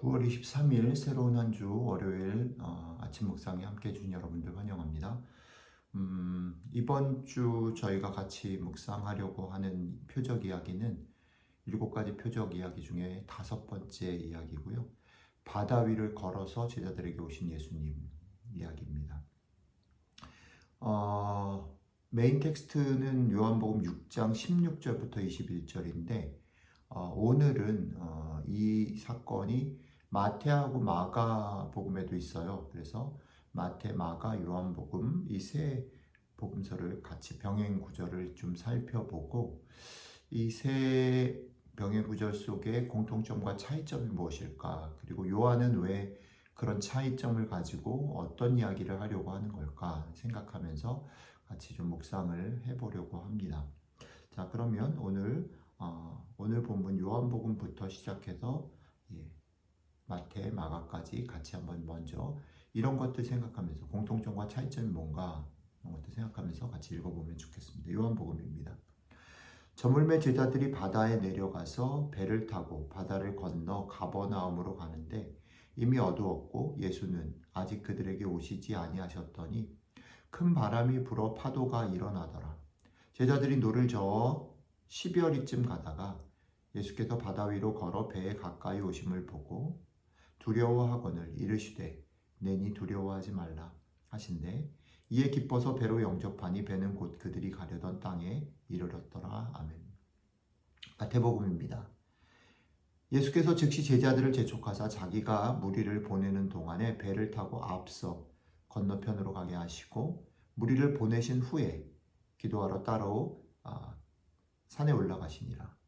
9월 23일 새로운 한 주 월요일 어, 아침 묵상에 함께 해준 여러분들 환영합니다. 음, 이번 주 저희가 같이 묵상하려고 하는 표적 이야기는 일곱 가지 표적 이야기 중에 다섯 번째 이야기고요. 바다 위를 걸어서 제자들에게 오신 예수님 이야기입니다. 어, 메인 텍스트는 요한복음 6장 16절부터 21절인데 어, 오늘은 어, 이 사건이 마태하고 마가 복음에도 있어요. 그래서 마태, 마가, 요한복음 이 세 복음서를 같이 병행 구절을 좀 살펴보고 이 세 병행 구절 속에 공통점과 차이점이 무엇일까? 그리고 요한은 왜 그런 차이점을 가지고 어떤 이야기를 하려고 하는 걸까 생각하면서 같이 좀 묵상을 해보려고 합니다. 자, 그러면 오늘 어, 오늘 본문 요한복음부터 시작해서 예, 마태, 마가까지 같이 한번 먼저 이런 것들 생각하면서 공통점과 차이점이 뭔가 이런 것들 생각하면서 같이 읽어보면 좋겠습니다. 요한복음입니다. 저물매 제자들이 바다에 내려가서 배를 타고 바다를 건너 가버나움으로 가는데 이미 어두웠고 예수는 아직 그들에게 오시지 아니하셨더니 큰 바람이 불어 파도가 일어나더라. 제자들이 노를 저어 12월이쯤 가다가 예수께서 바다 위로 걸어 배에 가까이 오심을 보고 두려워하거늘 이르시되 내니 두려워하지 말라 하신대 이에 기뻐서 배로 영접하니 배는 곧 그들이 가려던 땅에 이르렀더라 아멘. 마태복음입니다. 예수께서 즉시 제자들을 재촉하사 자기가 무리를 보내는 동안에 배를 타고 앞서 건너편으로 가게 하시고 무리를 보내신 후에 기도하러 따로 아, 산에 올라가시니라.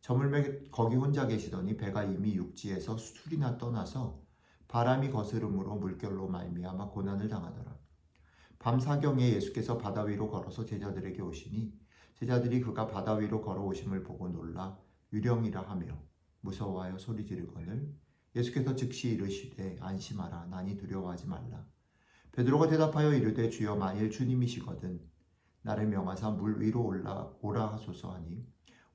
저물매 거기 혼자 계시더니 배가 이미 육지에서 수술이나 떠나서 바람이 거스름으로 물결로 말미암아 고난을 당하더라. 밤 사경에 예수께서 바다 위로 걸어서 제자들에게 오시니 제자들이 그가 바다 위로 걸어오심을 보고 놀라 유령이라 하며 무서워하여 소리 지르거늘 예수께서 즉시 이르시되 안심하라 나니 두려워하지 말라. 베드로가 대답하여 이르되 주여 만일 주님이시거든 나를 명하사 물 위로 올라 오라 하소서 하니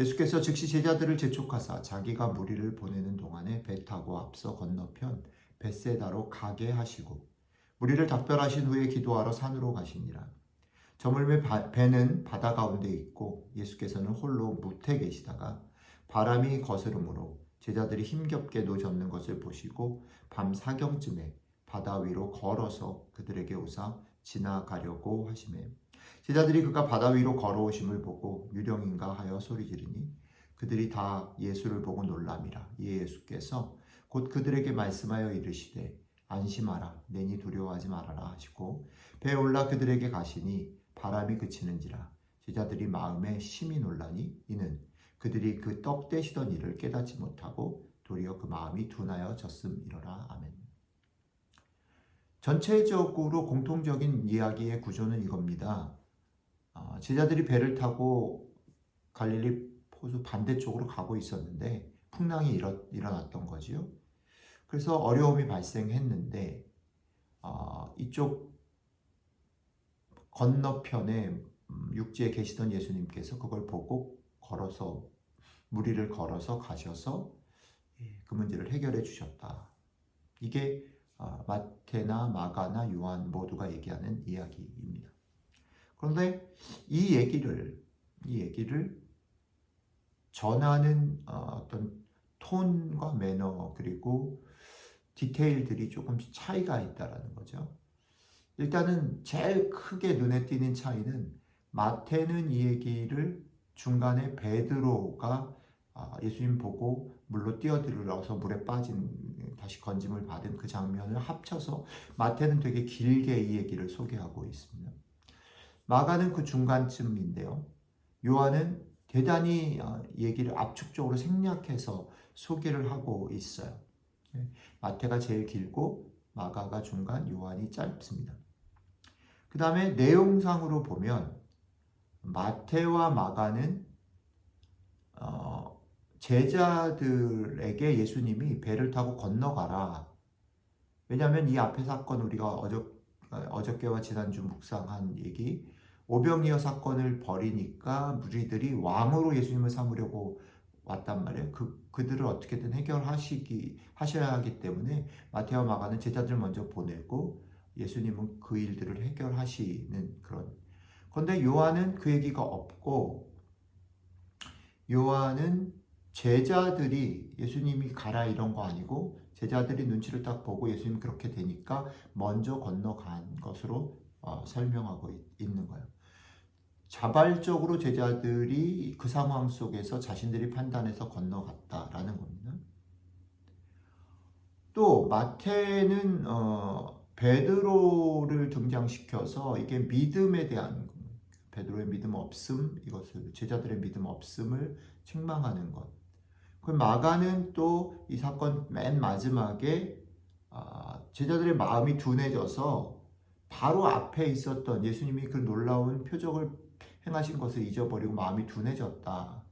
예수께서 즉시 제자들을 재촉하사 자기가 무리를 보내는 동안에 배 타고 앞서 건너편 벳세다로 가게 하시고 무리를 작별하신 후에 기도하러 산으로 가시니라. 저물매 배는 바다 가운데 있고 예수께서는 홀로 무태 계시다가 바람이 거스름으로 제자들이 힘겹게도 젖는 것을 보시고 밤 사경쯤에 바다 위로 걸어서 그들에게 오사 지나가려고 하심에 제자들이 그가 바다 위로 걸어오심을 보고 유령인가 하여 소리 지르니 그들이 다 예수를 보고 놀람이라 이에 예수께서 곧 그들에게 말씀하여 이르시되 안심하라 내니 두려워하지 말아라 하시고 배에 올라 그들에게 가시니 바람이 그치는지라 제자들이 마음에 심히 놀라니 이는 그들이 그 떡 떼시던 일을 깨닫지 못하고 도리어 그 마음이 둔하여 졌음이러라 아멘. 전체적으로 공통적인 이야기의 구조는 이겁니다. 어, 제자들이 배를 타고 갈릴리 포수 반대쪽으로 가고 있었는데 풍랑이 일어, 일어났던 거지요. 그래서 어려움이 발생했는데 어, 이쪽 건너편에 음, 육지에 계시던 예수님께서 그걸 보고 걸어서 무리를 걸어서 가셔서 예, 그 문제를 해결해 주셨다. 이게 어, 마테나 마가나 요한 모두가 얘기하는 이야기입니다. 그런데 이 얘기를 이 얘기를 전하는 어, 어떤 톤과 매너 그리고 디테일들이 조금 차이가 있다라는 거죠. 일단은 제일 크게 눈에 띄는 차이는 마태는 이 얘기를 중간에 베드로가 아, 예수님 보고 물로 뛰어들어서 물에 빠진 다시 건짐을 받은 그 장면을 합쳐서 마태는 되게 길게 이 얘기를 소개하고 있습니다. 마가는 그 중간쯤인데요. 요한은 대단히 어, 얘기를 압축적으로 생략해서 소개를 하고 있어요. 예, 마태가 제일 길고 마가가 중간, 요한이 짧습니다. 그 다음에 내용상으로 보면 마태와 마가는 어, 제자들에게 예수님이 배를 타고 건너가라. 왜냐하면 이 앞에 사건 우리가 어저, 어저께와 지난주 묵상한 얘기 오병이어 사건을 벌이니까 무리들이 왕으로 예수님을 삼으려고 왔단 말이에요. 그 그들을 어떻게든 해결하시기 하셔야 하기 때문에 마태와 마가는 제자들 먼저 보내고 예수님은 그 일들을 해결하시는 그런. 그런데 요한은 그 얘기가 없고 요한은 제자들이 예수님이 가라 이런 거 아니고 제자들이 눈치를 딱 보고 예수님 그렇게 되니까 먼저 건너간 것으로 어, 설명하고 있, 있는 거예요. 자발적으로 제자들이 그 상황 속에서 자신들이 판단해서 건너갔다라는 겁니다. 또 마태는 어, 베드로를 등장시켜서 이게 믿음에 대한 베드로의 믿음 없음 이것을 제자들의 믿음 없음을 책망하는 것. 그 마가는 또 이 사건 맨 마지막에 아, 제자들의 마음이 둔해져서 바로 앞에 있었던 예수님이 그 놀라운 표적을 행하신 것을 잊어버리고 마음이 둔해졌다.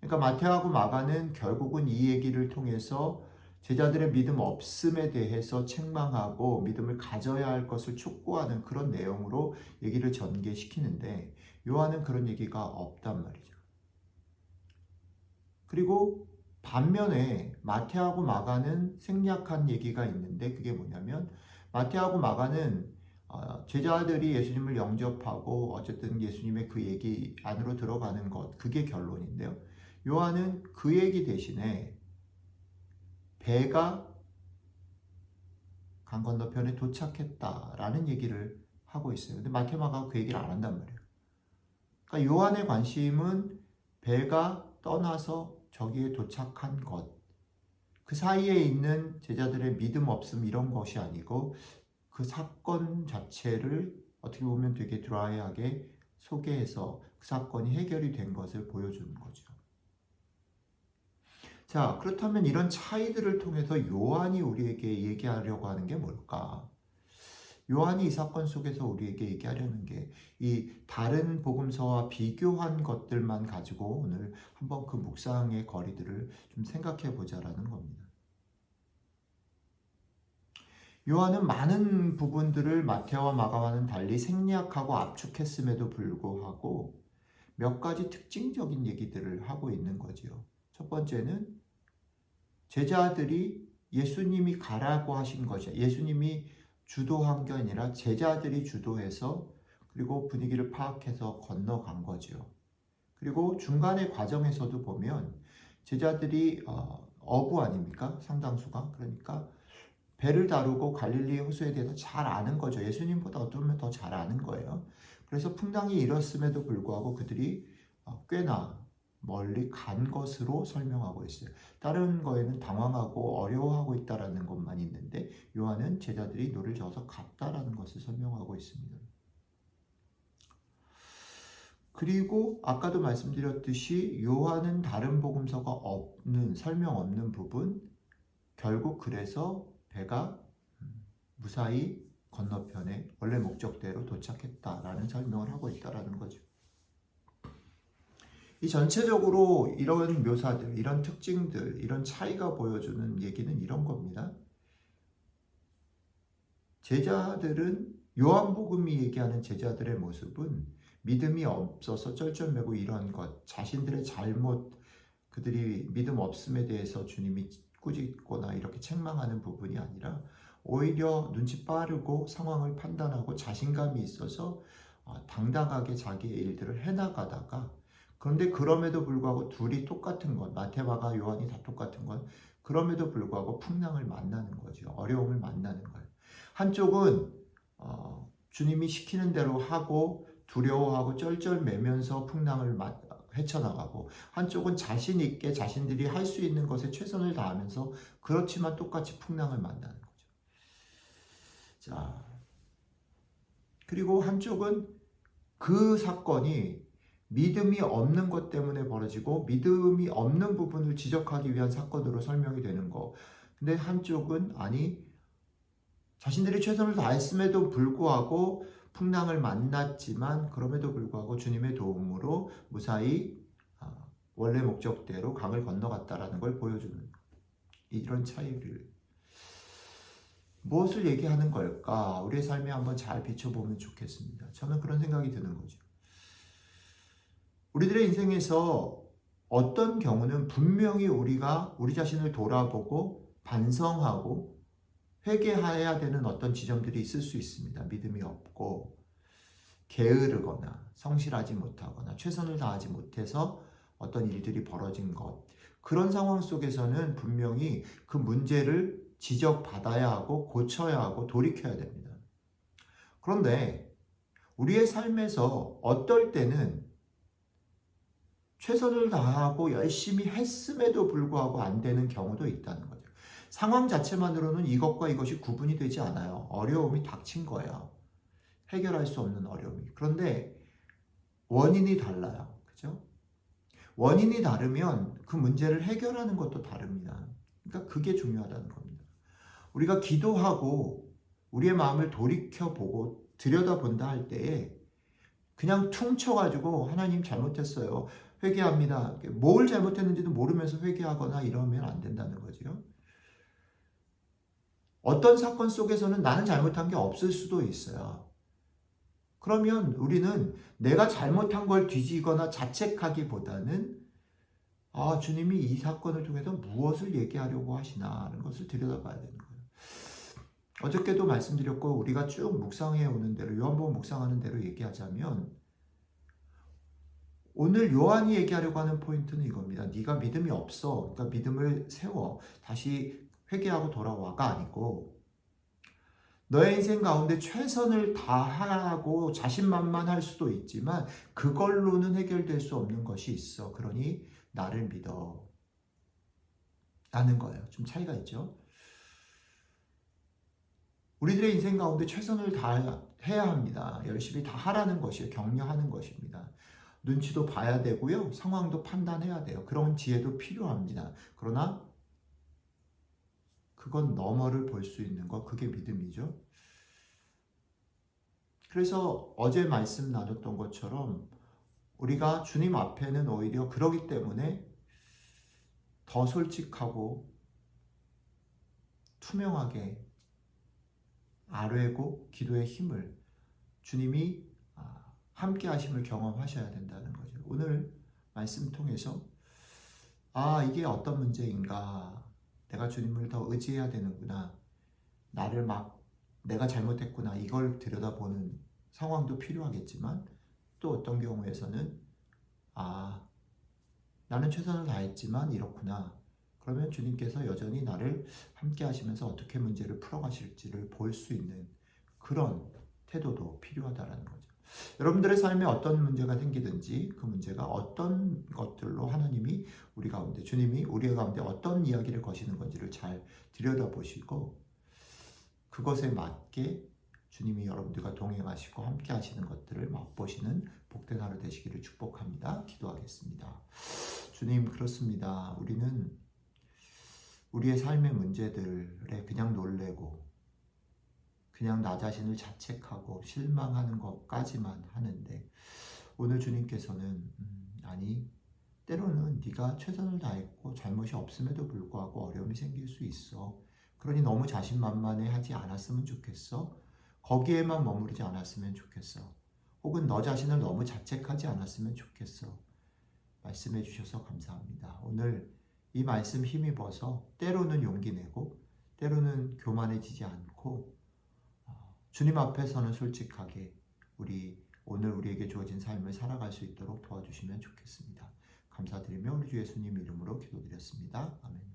그러니까 마태하고 마가는 결국은 이 얘기를 통해서 제자들의 믿음 없음에 대해서 책망하고 믿음을 가져야 할 것을 촉구하는 그런 내용으로 얘기를 전개시키는데 요한은 그런 얘기가 없단 말이죠. 그리고 반면에 마태하고 마가는 생략한 얘기가 있는데 그게 뭐냐면 마태하고 마가는 어, 제자들이 예수님을 영접하고 어쨌든 예수님의 그 얘기 안으로 들어가는 것 그게 결론인데요. 요한은 그 얘기 대신에 배가 강 건너편에 도착했다라는 얘기를 하고 있어요. 근데 마테마가 그 얘기를 안 한단 말이에요. 그러니까 요한의 관심은 배가 떠나서 저기에 도착한 것, 그 사이에 있는 제자들의 믿음 없음 이런 것이 아니고 그 사건 자체를 어떻게 보면 되게 드라이하게 소개해서 그 사건이 해결이 된 것을 보여주는 거죠. 자, 그렇다면 이런 차이들을 통해서 요한이 우리에게 얘기하려고 하는 게 뭘까? 요한이 이 사건 속에서 우리에게 얘기하려는 게 이 다른 복음서와 비교한 것들만 가지고 오늘 한번 그 묵상의 거리들을 좀 생각해 보자라는 겁니다. 요한은 많은 부분들을 마태와 마가와는 달리 생략하고 압축했음에도 불구하고 몇 가지 특징적인 얘기들을 하고 있는 거지요. 첫 번째는 제자들이 예수님이 가라고 하신 것이 예수님이 주도한 게 아니라 제자들이 주도해서 그리고 분위기를 파악해서 건너간 거죠. 그리고 중간의 과정에서도 보면 제자들이 어, 어부 아닙니까? 상당수가. 그러니까 배를 다루고 갈릴리 호수에 대해서 잘 아는 거죠. 예수님보다 어쩌면 더 잘 아는 거예요. 그래서 풍랑이 일었음에도 불구하고 그들이 어, 꽤나 멀리 간 것으로 설명하고 있어요. 다른 거에는 당황하고 어려워하고 있다라는 것만 있는데 요한은 제자들이 노를 저어서 갔다라는 것을 설명하고 있습니다. 그리고 아까도 말씀드렸듯이 요한은 다른 복음서가 없는 설명 없는 부분 결국 그래서 배가 무사히 건너편에 원래 목적대로 도착했다라는 설명을 하고 있다라는 거죠. 이 전체적으로 이런 묘사들, 이런 특징들, 이런 차이가 보여주는 얘기는 이런 겁니다. 제자들은 요한복음이 얘기하는 제자들의 모습은 믿음이 없어서 쩔쩔매고 이런 것, 자신들의 잘못, 그들이 믿음 없음에 대해서 주님이 꾸짖거나 이렇게 책망하는 부분이 아니라 오히려 눈치 빠르고 상황을 판단하고 자신감이 있어서 어, 당당하게 자기의 일들을 해나가다가 그런데 그럼에도 불구하고 둘이 똑같은 것, 마테마가 요한이 다 똑같은 건 그럼에도 불구하고 풍랑을 만나는 거죠. 어려움을 만나는 거예요. 한쪽은 어, 주님이 시키는 대로 하고 두려워하고 쩔쩔매면서 풍랑을 헤쳐나가고 한쪽은 자신 있게 자신들이 할 수 있는 것에 최선을 다하면서 그렇지만 똑같이 풍랑을 만나는 거죠. 자, 그리고 한쪽은 그 사건이 믿음이 없는 것 때문에 벌어지고 믿음이 없는 부분을 지적하기 위한 사건으로 설명이 되는 거. 근데 한쪽은 아니 자신들이 최선을 다했음에도 불구하고 풍랑을 만났지만 그럼에도 불구하고 주님의 도움으로 무사히 아, 원래 목적대로 강을 건너갔다라는 걸 보여주는 이런 차이를 무엇을 얘기하는 걸까? 우리의 삶에 한번 잘 비춰보면 좋겠습니다. 저는 그런 생각이 드는 거죠. 우리들의 인생에서 어떤 경우는 분명히 우리가 우리 자신을 돌아보고 반성하고 회개해야 되는 어떤 지점들이 있을 수 있습니다. 믿음이 없고 게으르거나 성실하지 못하거나 최선을 다하지 못해서 어떤 일들이 벌어진 것 그런 상황 속에서는 분명히 그 문제를 지적받아야 하고 고쳐야 하고 돌이켜야 됩니다. 그런데 우리의 삶에서 어떨 때는 최선을 다하고 열심히 했음에도 불구하고 안 되는 경우도 있다는 거죠. 상황 자체만으로는 이것과 이것이 구분이 되지 않아요. 어려움이 닥친 거예요. 해결할 수 없는 어려움이. 그런데 원인이 달라요. 그죠? 원인이 다르면 그 문제를 해결하는 것도 다릅니다. 그러니까 그게 중요하다는 겁니다. 우리가 기도하고 우리의 마음을 돌이켜보고 들여다본다 할 때에 그냥 퉁쳐가지고 하나님 잘못했어요. 회개합니다. 뭘 잘못했는지도 모르면서 회개하거나 이러면 안 된다는 거죠. 어떤 사건 속에서는 나는 잘못한 게 없을 수도 있어요. 그러면 우리는 내가 잘못한 걸 뒤지거나 자책하기보다는 아, 주님이 이 사건을 통해서 무엇을 얘기하려고 하시나라는 것을 들여다봐야 되는 거예요. 어저께도 말씀드렸고 우리가 쭉 묵상해 오는 대로 요한복음 묵상하는 대로 얘기하자면 오늘 요한이 얘기하려고 하는 포인트는 이겁니다. 네가 믿음이 없어. 그러니까 믿음을 세워. 다시 회개하고 돌아와가 아니고 너의 인생 가운데 최선을 다하고 자신만만할 수도 있지만 그걸로는 해결될 수 없는 것이 있어. 그러니 나를 믿어. 라는 거예요. 좀 차이가 있죠. 우리들의 인생 가운데 최선을 다해야 합니다. 열심히 다 하라는 것이요. 격려하는 것입니다. 눈치도 봐야 되고요. 상황도 판단해야 돼요. 그런 지혜도 필요합니다. 그러나 그건 너머를 볼 수 있는 것, 그게 믿음이죠. 그래서 어제 말씀 나눴던 것처럼 우리가 주님 앞에는 오히려 그러기 때문에 더 솔직하고 투명하게 아뢰고 기도의 힘을 주님이 아, 함께 하심을 경험하셔야 된다는 거죠. 오늘 말씀 통해서 아, 이게 어떤 문제인가? 내가 주님을 더 의지해야 되는구나. 나를 막 내가 잘못했구나. 이걸 들여다보는 상황도 필요하겠지만 또 어떤 경우에서는 아, 나는 최선을 다했지만 이렇구나. 그러면 주님께서 여전히 나를 함께 하시면서 어떻게 문제를 풀어가실지를 볼 수 있는 그런 태도도 필요하다라는 거죠. 여러분들의 삶에 어떤 문제가 생기든지 그 문제가 어떤 것들로 하나님이 우리 가운데 주님이 우리 가운데 어떤 이야기를 거시는 건지를 잘 들여다보시고 그것에 맞게 주님이 여러분들과 동행하시고 함께 하시는 것들을 맛보시는 복된 하루 되시기를 축복합니다. 기도하겠습니다. 주님 그렇습니다. 우리는 우리의 삶의 문제들에 그냥 놀래고 그냥 나 자신을 자책하고 실망하는 것까지만 하는데 오늘 주님께서는 음, 아니 때로는 네가 최선을 다했고 잘못이 없음에도 불구하고 어려움이 생길 수 있어. 그러니 너무 자신만만해 하지 않았으면 좋겠어. 거기에만 머무르지 않았으면 좋겠어. 혹은 너 자신을 너무 자책하지 않았으면 좋겠어. 말씀해 주셔서 감사합니다. 오늘 이 말씀 힘입어서 때로는 용기 내고 때로는 교만해지지 않고 어, 주님 앞에서는 솔직하게 우리 오늘 우리에게 주어진 삶을 살아갈 수 있도록 도와주시면 좋겠습니다. 감사드리며 우리 주 예수님 이름으로 기도드렸습니다. 아멘.